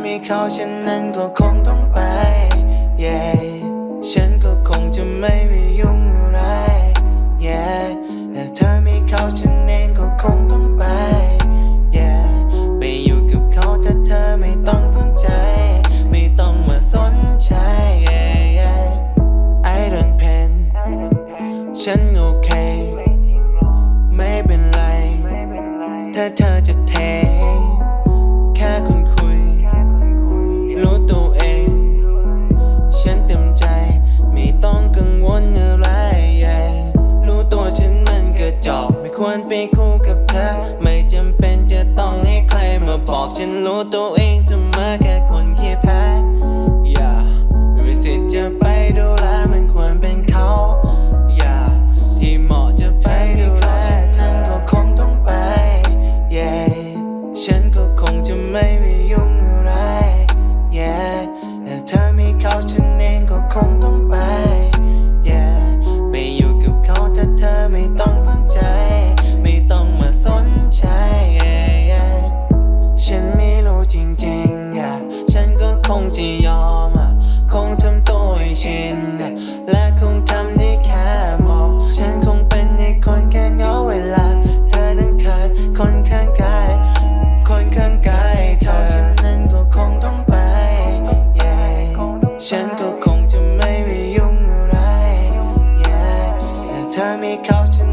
เธอมีเขาฉันนั้นก็คงต้องไป yeah ฉันก็คงจะไม่มียุ่ง กับเธอ ไม่จำเป็นจะต้องให้ใครมาบอกฉันรู้ตัวเองจะมาแค่คนขี้แพ้ อย่าไม่มีสิทธิ์จะไปดูแลมันควรเป็นเขา อย่าที่เหมาะจะไปดูแลท่านก็คงต้องไป yeah ฉันก็คงจะไม่มียุ่งอะไร yeah แต่เธอมีเขาฉัน จะยอมอะคงทำตัวให้ชินและคงทำได้แค่มอง ฉันคงเป็นในคนแค่เงาเวลา เธอนั้นขาดคนข้างกาย คนข้างกายเธอฉันนั้นก็คงต้องไป yeah. ฉันก็คงจะไม่ไปยุ่งอะไร yeah. แต่เธอมีเขาฉัน